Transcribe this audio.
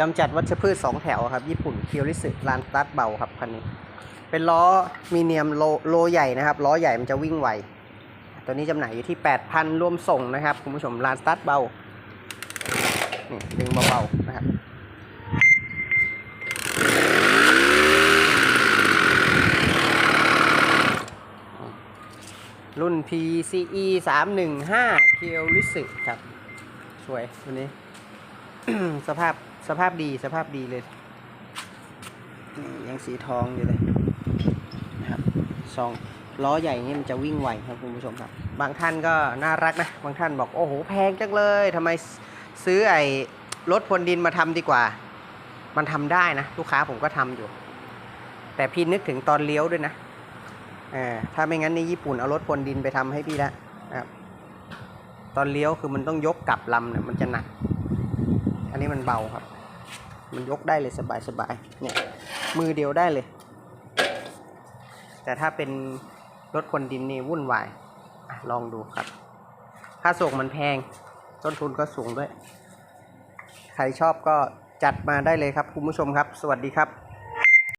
กำจัดวัชพืชสองแถวครับ ญี่ปุ่นเคียวริสึลานสตาร์ดเบาครับคันนี้ เป็นล้อมีเนียมโลโลใหญ่นะครับ ล้อใหญ่มันจะวิ่งไว ตัวนี้จำหน่ายอยู่ที่แปดพันรวมส่งนะครับ คุณผู้ชมลานสตาร์ดเบา นี่ดึงเบาๆนะครับ รุ่น PCE 315 k i o l i s ครับ สวยวันนี้ สภาพสภาพดีสภาพดีเลยนี่ยังสีทองอยู่เลยนะครับสองล้อใหญ่นี่มันจะวิ่งไวครับคุณผู้ชมครับ บางท่านก็น่ารักนะ บางท่านบอกโอ้โหแพงจังเลยทำไมซื้อไอ้รถพรวนดินมาทำดีกว่า มันทำได้นะ ลูกค้าผมก็ทำอยู่ แต่พี่นึกถึงตอนเลี้ยวด้วยนะ เออถ้าไม่งั้นนี่ญี่ปุ่นเอารถพรวนดินไปทำให้พี่แล้วนะครับตอนเลี้ยวคือมันต้องยกกลับลำเนี่ยมันจะหนัก อันนี้มันเบาครับ มันยกได้เลยสบายสบายๆเนี่ยมือเดียวได้เลย แต่ถ้าเป็นรถคนดินนี่วุ่นวายอลองดูครับ ค่าส่งมันแพง ต้นทุนก็สูงด้วย ใครชอบก็จัดมาได้เลยครับคุณผู้ชมครับ สวัสดีครับ